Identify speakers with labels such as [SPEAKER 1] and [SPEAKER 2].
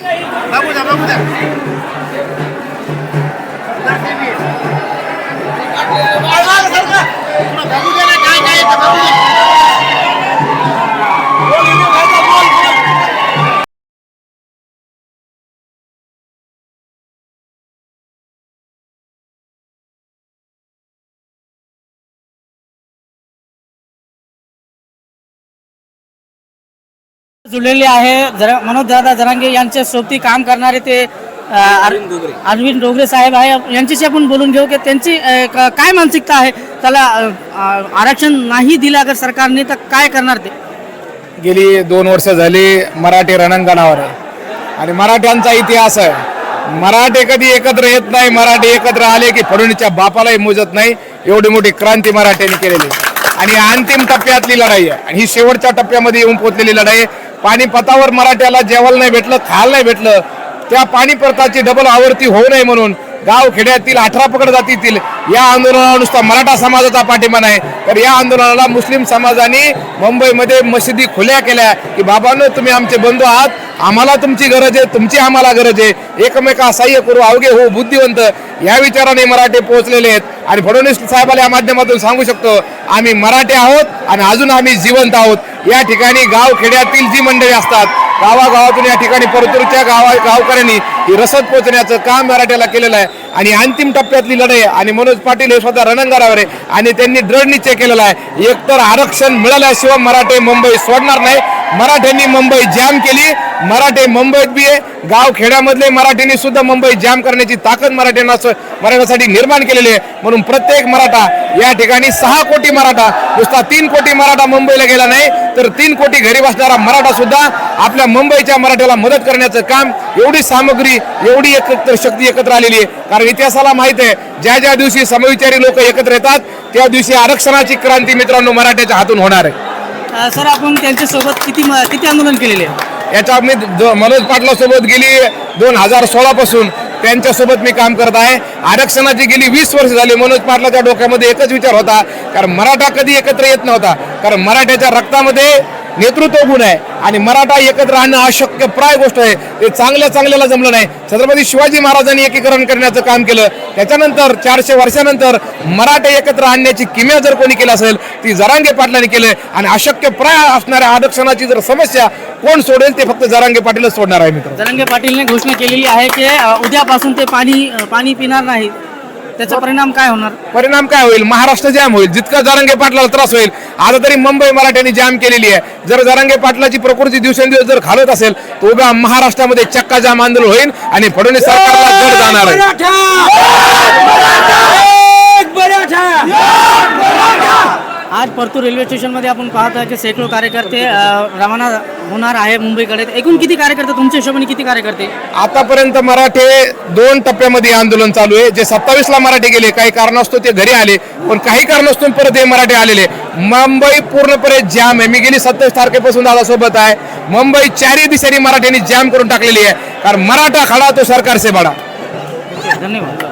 [SPEAKER 1] बघू द्या बघू द्या. बघू द्या. काय काय बघू
[SPEAKER 2] जुळलेले आहे. जरा मनोज दादा जरांगे यांच्या सोबती काम करणारे ते अरविंद डोगरे. साहेब आहे. यांच्याशी आपण बोलून घेऊ की त्यांची काय मानसिकता आहे? त्याला आरक्षण नाही दिलं अगर सरकारने तर काय करणार ते?
[SPEAKER 3] गेली दोन वर्ष झाली मराठी रणांगणावर आहे. आणि मराठ्यांचा इतिहास आहे. मराठे कधी एकत्र येत नाही मराठी एकत्र आले की फडणवीसच्या बापालाही मोजत नाही. एवढी मोठी क्रांती मराठ्यांनी केलेली आणि अंतिम टप्प्यातली लढाई आहे. आणि ही शेवटच्या टप्प्यामध्ये येऊन पोहोचलेली लढाई आहे. पानिपतावर मराठ्याला जेवायला नाही भेटलं खायला नाही भेटलं. त्या पानिपताची डबल आवर्ती होऊ नये म्हणून गाव खेड्यातील अठरा पकड जातीतील या आंदोलनाला नुसता मराठा समाजाचा पाठिंबा नाही. तर या आंदोलनाला मुस्लिम समाजाने मुंबईमध्ये मशिदी खुल्या केल्या की बाबांनो तुम्ही आमचे बंधू आहात. आम्हाला तुमची गरज आहे तुमची आम्हाला गरज आहे. एकमेका सहाय्य करू अवघे हो बुद्धिवंत. या विचाराने मराठे पोहोचलेले आहेत. आणि फडणवीस साहेबाला या माध्यमातून सांगू शकतो आम्ही मराठे आहोत आणि अजून आम्ही जिवंत आहोत. या ठिकाणी गाव खेड्यातील जी मंडळी असतात गावागावातून या ठिकाणी परतूरच्या गावा गावकऱ्यांनी ही रसद पोहोचण्याचं काम मराठ्याला केलेलं आहे. आणि अंतिम टप्प्यातली लढाई आहे. आणि मनोज पाटील हे स्वतः रणंगारावर आहे. आणि त्यांनी दृढ निश्चय केलेला आहे. एकतर आरक्षण मिळाल्याशिवाय मराठे मुंबई सोडणार नाही. मराठ्यांनी मुंबई जाम केली. मराठे मुंबईत बी आहे. गाव खेड्यामधले मराठ्यांनी सुद्धा मुंबई जाम करण्याची ताकद मराठ्यांना मराठ्यासाठी निर्माण केलेली आहे. म्हणून प्रत्येक मराठा या ठिकाणी सहा कोटी मराठा नुसता तीन कोटी मराठा मुंबईला गेला नाही तर तीन कोटी घरी बसणारा मराठा सुद्धा आपल्या मुंबईच्या मराठ्याला मदत करण्याचं काम एवढी सामग्री एवढी एकत्र शक्ती एकत्र आलेली आहे. कारण इतिहासाला माहीत आहे ज्या ज्या दिवशी समविचारी लोक एकत्र येतात त्या दिवशी आरक्षणाची क्रांती मित्रांनो मराठ्याच्या हातून होणार आहे.
[SPEAKER 2] सर आपण त्यांच्यासोबत किती किती आंदोलन केलेले आहे?
[SPEAKER 3] याच्या मी ज- मनोज पाटलासोबत गेली दोन हजार सोळापासून त्यांच्यासोबत मी काम करत आहे. आरक्षणाची गेली वीस वर्ष झाली. मनोज पाटलाच्या डोक्यामध्ये एकच विचार होता. कारण मराठा कधी एकत्र येत नव्हता. कारण मराठ्याच्या रक्तामध्ये नेतृत्व गुण आहे. आणि मराठा एकत्र आणणं अशक्य प्राय गोष्ट आहे. ते चांगल्या चांगल्याला जमलं नाही. छत्रपती शिवाजी महाराजांनी एकीकरण करण्याचं काम केलं. त्याच्यानंतर चारशे वर्षानंतर मराठे एकत्र आणण्याची किम्या जर कोणी केली असेल ती जरांगे पाटलांनी केलं. आणि अशक्य प्राय असणाऱ्या आरक्षणाची जर समस्या कोण सोडेल ते फक्त जरांगे पाटीलच सोडणार आहे मित्र
[SPEAKER 2] जरांगे पाटीलने घोषणा केलेली आहे की उद्यापासून ते पाणी पाणी पिणार नाही त्याचा परिणाम काय होणार?
[SPEAKER 3] परिणाम काय होईल? महाराष्ट्र जाम होईल. जितका जरांगे पाटलाला त्रास होईल आता तरी मुंबई मराठ्यांनी जाम केलेली आहे. जर जरांगे पाटलाची प्रकृती दिवसेंदिवस जर खालत असेल तर उभ्या महाराष्ट्रामध्ये चक्का जाम आंदोलन होईल आणि फडणवीस सरकारला जड जाणार आहे.
[SPEAKER 2] आज परतूर रेल्वे स्टेशनमध्ये आपण पाहत आहे की शेकडो कार्यकर्ते रवाना होणार आहे मुंबईकडे. एकूण किती कार्यकर्ते? तुमच्या हिशोबाने किती कार्यकर्ते?
[SPEAKER 3] आतापर्यंत मराठे दोन टप्प्यामध्ये आंदोलन चालू आहे. जे सत्तावीस ला मराठे गेले काही कारणास्तव ते घरी आले पण काही कारणास्तव परत हे मराठे आलेले मुंबई पूर्णपणे जाम आहे. मी गेली सत्तावीस तारखेपासून दादा सोबत आहे. मुंबई चारही दिशांनी मराठ्यांनी जाम करून टाकलेली आहे. कारण मराठा खडा तो सरकार से बडा.
[SPEAKER 2] धन्यवाद.